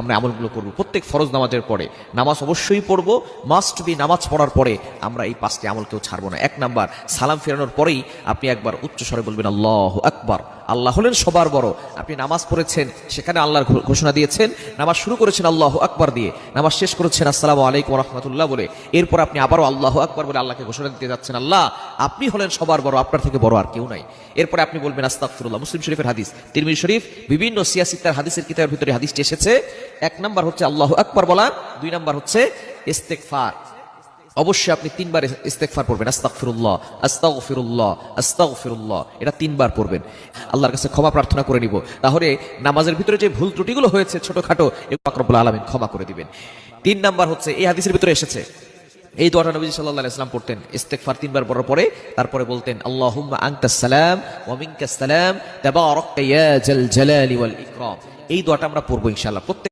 আমরা আমলগুলো করব। প্রত্যেক ফরজ নামাজের পরে, নামাজ অবশ্যই পড়ব মাস্ট বি নামাজ পড়ার পরে আমরা এই পাঁচটি আমল কেউ ছাড়বো না। এক নাম্বার, সালাম ফেরানোর পরেই আপনি একবার উচ্চ স্বরে বলবেন, আল্লাহ আকবার। আল্লাহ হলেন সবার বড়। আপনি নামাজ পড়েছেন, সেখানে আল্লাহর ঘোষণা দিয়েছেন, নামাজ শুরু করেছেন আল্লাহ আকবার দিয়ে। নামাজ শেষ করেছেন, আসসালামু আলাইকুম রহমতুল্লাহ বলে। এরপর আপনি আবারও আল্লাহ আকবার বলে আল্লাহকে ঘোষণা দিতে যাচ্ছেন, আল্লাহ, আপনি হলেন সবার বড়, আপনার থেকে বড় আর কেউ নাই। এরপরে আপনি বলবেন, আস্তাগফিরুল্লাহ। মুসলিম শরীফের হাদিস, তিরমিজি শরীফ, বিভিন্ন সিয়াসিত্তার হাদিসের কিতাবের ভিতরে হাদিসটি এসেছে এক নাম্বার হচ্ছে আল্লাহ আকবার বলা, দুই নাম্বার হচ্ছে ইস্তেগফার। অবশ্যই আপনি তিনবার ইস্তেগফার পড়বেন, আস্তাগফিরুল্লাহ আস্তাগফিরুল্লাহ আস্তাগফিরুল্লাহ, এটা তিনবার পড়বেন। আল্লাহর কাছে ক্ষমা প্রার্থনা করে নিব। তাহলে নামাজের ভিতরে যে ভুল ত্রুটিগুলো হয়েছে ছোটখাটো আকরবুল আলমিন ক্ষমা করে দিবেন। তিন নাম্বার হচ্ছে, এই হাদিসের ভিতরে এসেছে, এই দোয়াটা নবী সাল্লাল্লাহু ইসলাম পড়তেন, ইস্তেগফার তিনবার পড়ার পরে তারপরে বলতেন, আল্লাহুম্মা আনতাস সালাম ওয়া মিনকাস সালাম, তাবারাকতা ইয়া এই দোয়াটা আমরা পড়ব ইনশাআল্লাহ। প্রত্যেক